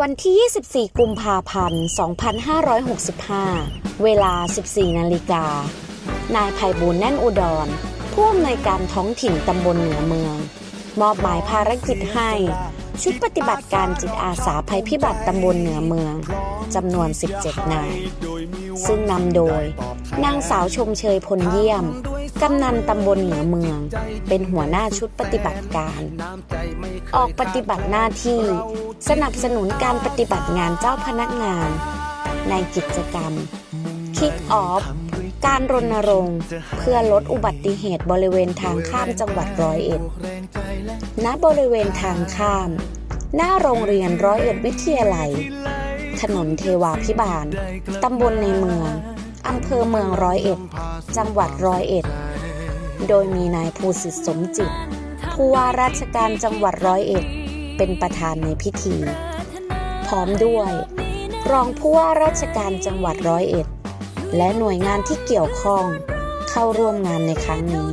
วันที่ 24 กุมภาพันธ์ 2565 เวลา 14 นาฬิกา นายไพบูลแน่นอุดร ผู้อำนวยการท้องถิ่นตำบลเหนือเมือง มอบหมายภารกิจให้ ชุดปฏิบัติการจิตอาสาภัยพิบัติตำบลเหนือเมืองจำนวน 17 นาย ซึ่งนำโดย นางสาวชมเชยพลเยี่ยม กำนันตำบลเหนือเมือง เป็นหัวหน้าชุดปฏิบัติการ ออกปฏิบัติหน้าที่ สนับสนุนการปฏิบัติงานเจ้าพนักงาน ในกิจกรรม Kick Off การรณรงค์ เพื่อลดอุบัติเหตุบริเวณทางข้ามจังหวัดร้อยเอ็ด ณ บริเวณทางข้าม หน้าโรงเรียนร้อยเอ็ดวิทยาลัย ถนนเทวาพิบาล ตำบลในเมืองอำเภอเมืองร้อยเอ็ด จังหวัดร้อยเอ็ด โดยมีนายภูสิทธิสมจิต ผู้ว่าราชการจังหวัดร้อยเอ็ด เป็นประธานในพิธี พร้อมด้วย รองผู้ว่าราชการจังหวัดร้อยเอ็ด และหน่วยงานที่เกี่ยวข้องเข้าร่วมงานในครั้งนี้